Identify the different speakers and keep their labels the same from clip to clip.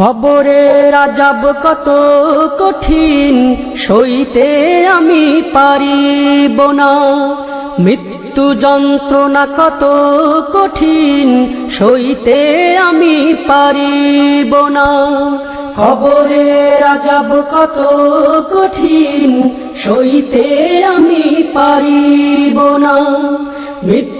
Speaker 1: কবরে রাজাব কত কঠিন, সইতে আমি পারিব না। মৃত্যু যন্ত্রণা কত কঠিন, সইতে আমি পারিব না। কবরে রাজাব কত কঠিন, সইতে আমি পারিব না। মৃত্যু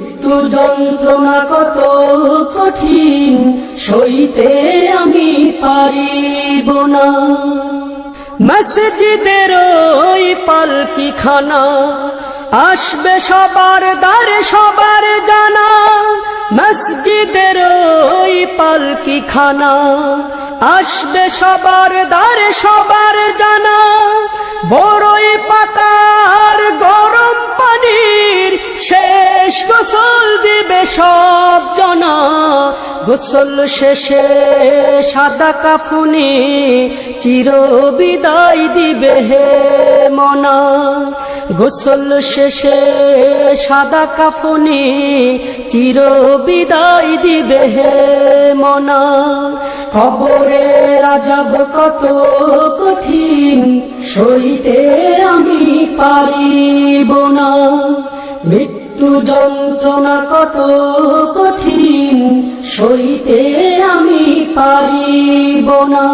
Speaker 1: মৃত্যু যন্ত্রণা কত কঠিন, সইতে আমি পারিব না। মসজিদের ওই পালকি খানা আসবে সবার দ্বারে সবার জানা। মসজিদের ওই পালকি খানা আসবে সবার দ্বারে সবার জানা। বড়ই পাতার গোসল শেষে সাদা কাফুনি চির বিদায় দিবে হে মনা। গোসল শেষে সাদা কাফুনি চির বিদায় দিবে হে মনা। খবরে রাজাব কত কঠিন, সইতে আমি পারিব না। মৃত্যু যন্ত্রণা কত কঠিন সইতে আমি পারিব না।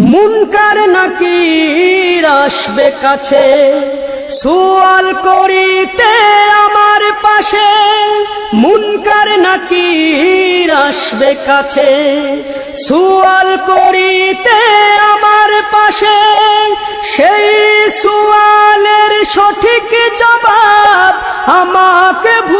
Speaker 1: মুনকার নাকির আসবে কাছে, সুয়াল করিতে আমার পাশে। মুনকার নাকির আসবে কাছে, সুয়াল করিতে আমার পাশে। সেই সুয়ালের সঠিক জবাব আমাকে ভুলে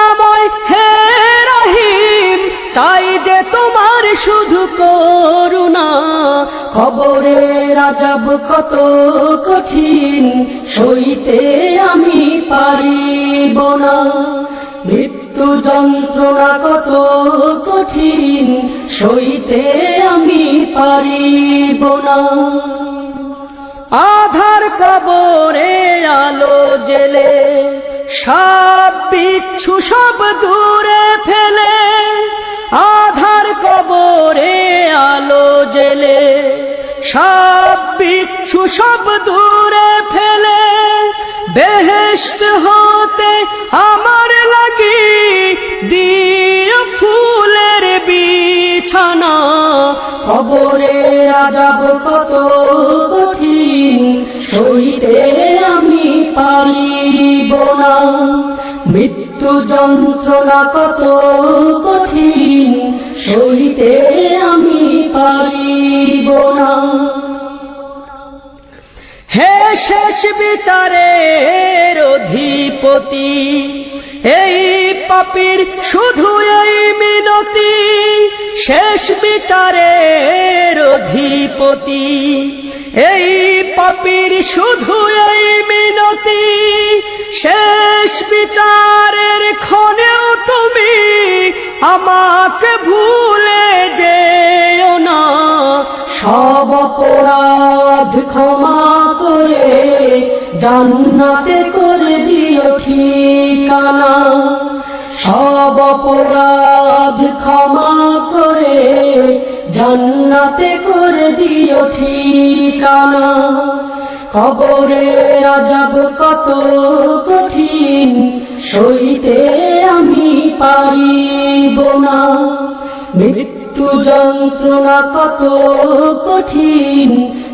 Speaker 1: খবরে রাজাব কত কঠিন, সইতে আমি পারিব না। মৃত্যু যন্ত্রণা কত কঠিন, সইতে আমি পারিব না। আধার কবরে আলো জেলে সব বিচ্ছু সব দূরে বিচ্ছু সব দূরে ফেলে বেহেস্ত হতে আমার লাগি দিয়ে ফুলের বিছানা। খবরে আজাব কত কঠিন, সইতে আমি পারিব না। মৃত্যু যন্ত্রণা কত বিচারের অধিপতি। এই পাপির শুধু এই মিনতি, শেষ বিচারের অধিপতি। এই পাপির শুধু এই মিনতি, শেষ বিচারের ক্ষণেও তুমি আমাকে ভুলে যেও না। সব অপরাধ ক্ষমা জান্নাতে করে দিও ঠিকানা। সব অপরাধ ক্ষমা করে জান্নাতে করে দিও ঠিকানা। খবরে রাজাব কত কঠিন, সইতে আমি পারিব না। মৃত্যু যন্ত্রণা কত কঠিন